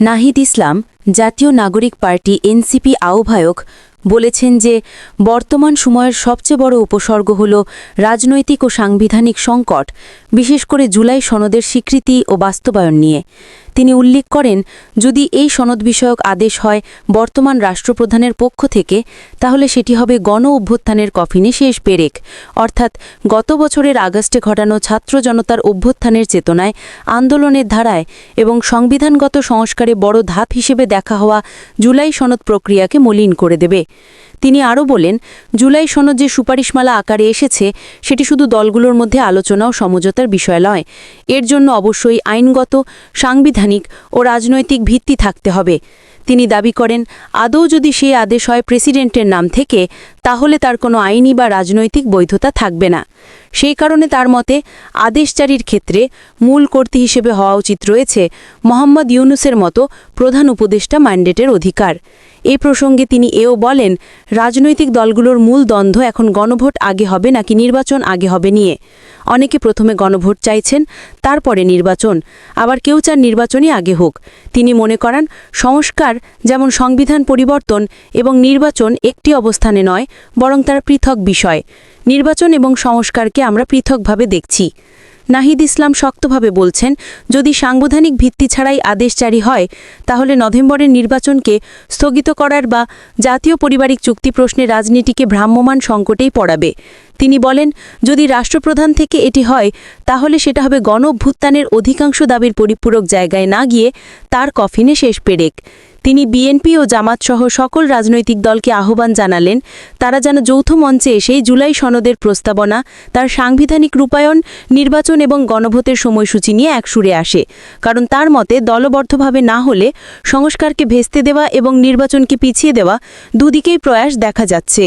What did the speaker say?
নাহিদ ইসলাম, জাতীয় নাগরিক party NCP আহ্বায়ক, বলেছেন যে বর্তমান সময়ের সবচেয়ে বড় উপসর্গ হল রাজনৈতিক ও সাংবিধানিক সংকট, বিশেষ করে জুলাই সনদের স্বীকৃতি ও বাস্তবায়ন নিয়ে। তিনি উল্লেখ করেন, যদি এই সনদ বিষয়ক আদেশ হয় বর্তমান রাষ্ট্রপ্রধানের পক্ষ থেকে, তাহলে সেটি হবে গণ অভ্যুত্থানের কফিনে শেষ পেরেক। অর্থাৎ গত বছরের আগস্টে ঘটানো ছাত্র জনতার অভ্যুত্থানের চেতনায়, আন্দোলনের ধারায় এবং সংবিধানগত সংস্কারে বড় ধাপ হিসেবে দেখা হওয়া জুলাই সনদ প্রক্রিয়াকে মলিন করে দেবে। তিনি আরও বলেন, জুলাই সনদ যে সুপারিশমালা আকারে এসেছে, সেটি শুধু দলগুলোর মধ্যে আলোচনা ও সমঝোতার বিষয় নয়। এর জন্য অবশ্যই আইনগত, সাংবিধানিক ও রাজনৈতিক ভিত্তি থাকতে হবে। তিনি দাবি করেন, আদৌ যদি সেই আদেশ হয় প্রেসিডেন্টের নাম থেকে, তাহলে তার কোনো আইনি বা রাজনৈতিক বৈধতা থাকবে না। সেই কারণে তার মতে, আদেশ জারির ক্ষেত্রে মূল কর্তৃ হিসেবে হওয়া উচিত রয়েছে মোহাম্মদ ইউনুসের মতো প্রধান উপদেষ্টা ম্যান্ডেটের অধিকার। এ প্রসঙ্গে তিনি এও বলেন, রাজনৈতিক দলগুলোর মূল দ্বন্দ্ব এখন গণভোট আগে হবে নাকি নির্বাচন আগে হবে নিয়ে। অনেকে প্রথমে গণভোট চাইছেন, তারপরে নির্বাচন। আবার কেউ চান নির্বাচনই আগে হোক। তিনি মনে করেন, সংস্কার যেমন সংবিধান পরিবর্তন এবং নির্বাচন একটি অবস্থানে নয়, বরং তার পৃথক বিষয়। নির্বাচন এবং সংস্কারকে আমরা পৃথকভাবে দেখছি। নাহিদ ইসলাম শক্তভাবে বলছেন, যদি সাংবিধানিক ভিত্তি ছাড়াই আদেশ জারি হয়, তাহলে নভেম্বরের নির্বাচনকে স্থগিত করার বা জাতীয় পারিবারিক চুক্তি প্রশ্নে রাজনীতিকে ভ্রাম্যমাণ সংকটেই পড়াবে। তিনি বলেন, যদি রাষ্ট্রপ্রধান থেকে এটি হয়, তাহলে সেটা হবে গণ অভ্যুত্থানের অধিকাংশ দাবির পরিপূরক জায়গায় না গিয়ে তার কফিনে শেষ পেরেক। তিনি বিএনপি ও জামাতসহ সকল রাজনৈতিক দলকে আহ্বান জানালেন, তারা যেন যৌথ মঞ্চে এসেই জুলাই সনদের প্রস্তাবনা, তার সাংবিধানিক রূপায়ণ, নির্বাচন এবং গণভোটের সময়সূচি নিয়ে একসুরে আসে। কারণ তার মতে, দলবদ্ধভাবে না হলে সংস্কারকে ভেস্তে দেওয়া এবং নির্বাচনকে পিছিয়ে দেওয়া দুদিকেই প্রয়াস দেখা যাচ্ছে।